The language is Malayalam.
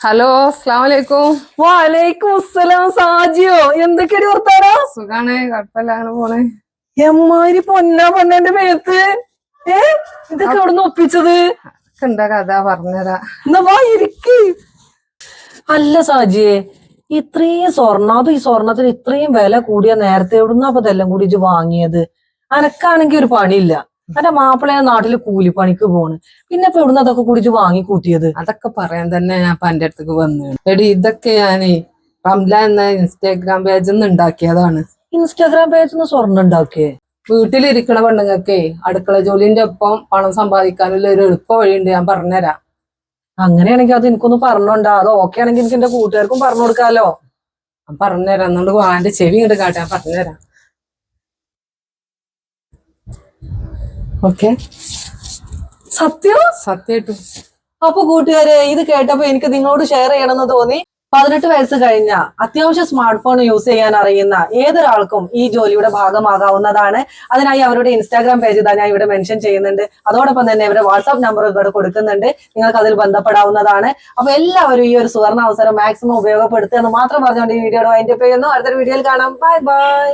ഹലോ അസ്സാം വലൈക്കും വാലേക്കും അസ്സലാം സാജിയോ. എന്തൊക്കെയാണ് വർത്താനോ? സുഖാണ് കുഴപ്പമില്ല അങ്ങനെ പോണേ. എമ്മാരി പൊന്ന പൊന്നന്റെ മേത്ത്. ഏ? ഇതൊക്കെ എവിടെ ഒപ്പിച്ചത്? എന്താ കഥ പറഞ്ഞതാ എന്നാ വാ ഇരിക്ക്. അല്ല സാജിയെ ഇത്രയും സ്വർണ അത് ഈ സ്വർണത്തിന് ഇത്രയും വില കൂടിയ നേരത്തെ എവിടുന്നാ അപ്പൊ ഇതെല്ലാം കൂടി വാങ്ങിയത്? അനക്കാണെങ്കി ഒരു പണിയില്ല. എന്റെ മാപ്പിളെ നാട്ടിൽ കൂലിപ്പണിക്ക് പോണ്. പിന്നെ ഇപ്പൊ എവിടുന്ന് അതൊക്കെ കുടിച്ച് വാങ്ങി കൂട്ടിയത്? അതൊക്കെ പറയാൻ തന്നെ ഞാൻ ഇപ്പൊ എന്റെ അടുത്തേക്ക് വന്നു. എടി ഇതൊക്കെ ഞാനേ റംല എന്ന ഇൻസ്റ്റാഗ്രാം പേജ് നിന്ന് ഉണ്ടാക്കിയതാണ്. ഇൻസ്റ്റാഗ്രാം പേജ് ഒന്ന് സ്വർണം ഉണ്ടാക്കിയേ? വീട്ടിലിരിക്കണ പെണ്ണുങ്ങൾക്കേ അടുക്കള ജോലിന്റെ ഒപ്പം പണം സമ്പാദിക്കാനുള്ള ഒരു എളുപ്പ വഴിയുണ്ട് ഞാൻ പറഞ്ഞുതരാം. അങ്ങനെയാണെങ്കിൽ അത് എനിക്കൊന്ന് പറഞ്ഞോണ്ടാ. അത് ഓക്കെ ആണെങ്കിൽ എനിക്ക് എന്റെ കൂട്ടുകാർക്കും പറഞ്ഞു കൊടുക്കാലോ. ഞാൻ പറഞ്ഞുതരാം. എന്നുകൊണ്ട് ആന്റെ എന്റെ ചെവി ഇങ്ങോട്ട് കാട്ടാ ഞാൻ പറഞ്ഞുതരാം. ഓക്കെ. സത്യം? സത്യമായിട്ടും അപ്പൊ കൂട്ടുകാരെ ഇത് കേട്ടപ്പോ എനിക്ക് നിങ്ങളോട് ഷെയർ ചെയ്യണമെന്ന് തോന്നി. പതിനെട്ട് വയസ്സ് കഴിഞ്ഞ അത്യാവശ്യം സ്മാർട്ട് ഫോൺ യൂസ് ചെയ്യാൻ അറിയുന്ന ഏതൊരാൾക്കും ഈ ജോലിയുടെ ഭാഗമാകാവുന്നതാണ്. അതിനായി അവരുടെ ഇൻസ്റ്റാഗ്രാം പേജ് ഇതാ ഞാൻ ഇവിടെ മെൻഷൻ ചെയ്യുന്നുണ്ട്. അതോടൊപ്പം തന്നെ അവരുടെ വാട്സാപ്പ് നമ്പർ ഇവിടെ കൊടുക്കുന്നുണ്ട്. നിങ്ങൾക്ക് അതിൽ ബന്ധപ്പെടാവുന്നതാണ്. അപ്പൊ എല്ലാവരും ഈ ഒരു സുവർണ അവസരം മാക്സിമം ഉപയോഗപ്പെടുത്തുക എന്ന് മാത്രം പറഞ്ഞുകൊണ്ട് ഈ വീഡിയോയുടെ വൈൻഡപ്പ് ചെയ്യുന്നു. അടുത്തൊരു വീഡിയോയിൽ കാണാം. Bye bye